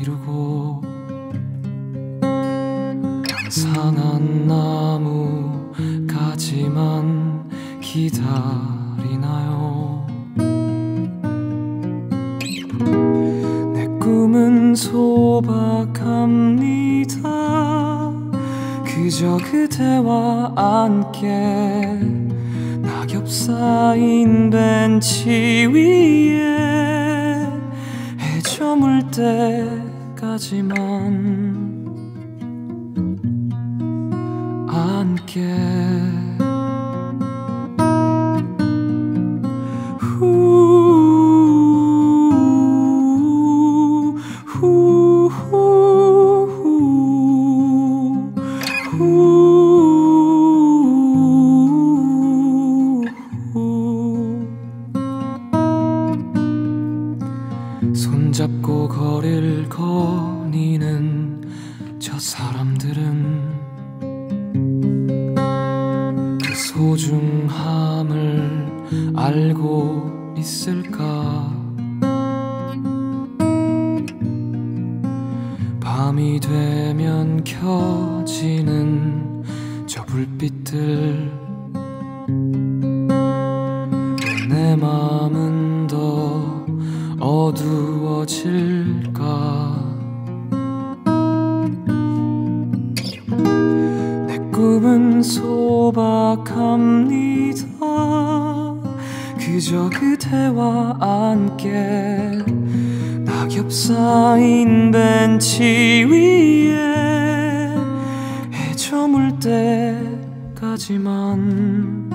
이루고 산한 나무가지만 기다리나요? 내 꿈은 소박합니다. 그저 그대와 함께 낙엽 쌓인 벤치 위에 올 때까지만 안게 소중함을 알고 있을까? 밤이 되면 켜지는 저 불빛들. 내 마음은 더 어두워질 꿈은 소박합니다. 그저 그대와 함께 낙엽 쌓인 벤치 위에 해 저물 때까지만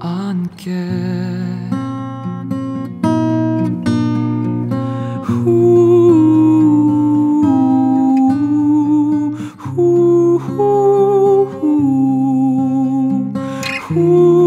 함께 哭。